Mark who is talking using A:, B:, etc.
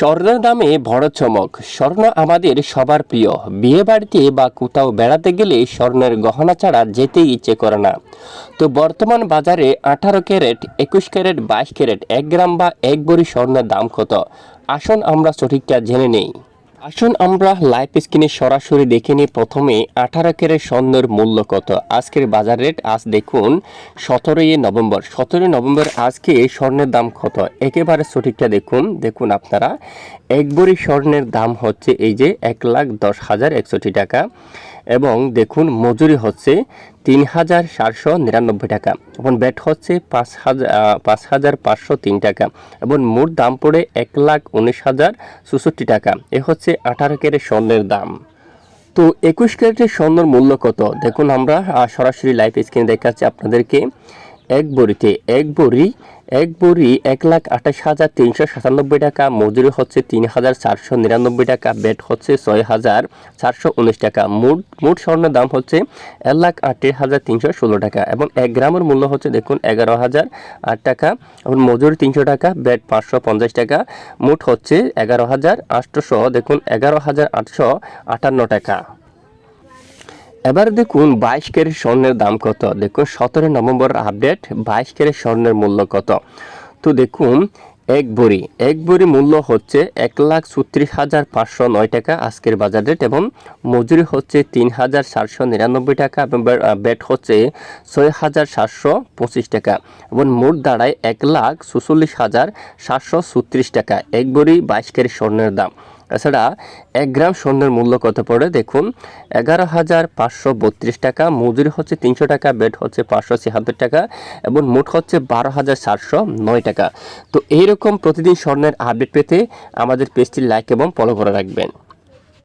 A: স্বর্ণের দামে বড় চমক। স্বর্ণ আমাদের সবার প্রিয়। বিয়ে বাড়িতে বা কোথাও বেড়াতে গেলে স্বর্ণের গহনা ছাড়া যেতেই ইচ্ছে করে না। তো বর্তমান বাজারে আঠারো ক্যারেট, একুশ ক্যারেট, বাইশ ক্যারেট, এক গ্রাম বা এক ভরি স্বর্ণের দাম কত? আসুন আমরা সঠিকটা জেনে নেই। আসুন আমরা লাইফ স্কিনে সরাসরি দেখে নিই প্রথমে আঠারো ক্যারেট স্বর্ণের মূল্য কত? আজকের বাজার রেট আজ দেখুন সতেরোই নভেম্বর। সতেরোই নভেম্বর আজকে স্বর্ণের দাম কত? একেবারে সঠিকটা দেখুন দেখুন আপনারা। এক ভরি স্বর্ণের দাম হচ্ছে এই যে এক লাখ দশ হাজার একষট্টি টাকা। এবং দেখুন মজুরি হচ্ছে তিন হাজার সাতশো নিরানব্বই টাকা এবং ব্যাট হচ্ছে পাঁচ হাজার পাঁচ হাজার পাঁচশো তিন টাকা এবং মোট দাম পড়ে এক লাখ উনিশ হাজার চৌষট্টি টাকা। এ হচ্ছে আঠারো ক্যারেট স্বর্ণের দাম। তো একুশ ক্যারেটের স্বর্ণের মূল্য কত? দেখুন আমরা সরাসরি লাইফ স্ক্রিনে দেখাচ্ছি আপনাদেরকে। এক বড়িতে এক বড়ি এক বড়ি এক লাখ আঠাশ হাজার তিনশো সাতানব্বই টাকা, মজুরি হচ্ছে তিন হাজার চারশো নিরানব্বই টাকা বেড হচ্ছে ছয় হাজার চারশো উনিশ টাকা। মোট মোট স্বর্ণের দাম হচ্ছে এক লাখ আটত্রিশ হাজার তিনশো ষোলো টাকা এবং এক গ্রামের মূল্য হচ্ছে দেখুন এগারো হাজার আট টাকা এবং মজুরি তিনশো টাকা বেড পাঁচশো পঞ্চাশ টাকা। মোট হচ্ছে এগারো হাজার আটশোশো দেখুন এগারো হাজার আটশো আটান্ন টাকা। এবার দেখুন বাইশ ক্যারেট স্বর্ণের দাম কত? দেখুন সতেরো নভেম্বর আপডেট বাইশ ক্যারেট স্বর্ণের মূল্য কত? তো দেখুন, এক বড়ি এক বড়ি মূল্য হচ্ছে এক লাখ ছত্রিশ হাজার পাঁচশো নয় টাকা আজকের বাজার রেট এবং মজুরি হচ্ছে তিন হাজার চারশো নিরানব্বই টাকা এবং ব্যাট হচ্ছে ছয় হাজার সাতশো পঁচিশ টাকা এবং মোট দাঁড়ায় এক লাখ চুচল্লিশ হাজার সাতশো ছত্রিশ টাকা। এক বড়ি বাইশ ক্যারেট স্বর্ণের দাম। এছাড়া এক গ্রাম স্বর্ণের মূল্য কত পড়ে? দেখুন, এগারো হাজার পাঁচশো বত্রিশ টাকা, মজুরি হচ্ছে তিনশো টাকা, বেড হচ্ছে পাঁচশো ছিয়াত্তর টাকা এবং মোট হচ্ছে বারো হাজার সাতশো নয় টাকা। তো এইরকম প্রতিদিন স্বর্ণের আপডেট পেতে আমাদের পেজটি লাইক এবং ফলো করে রাখবেন।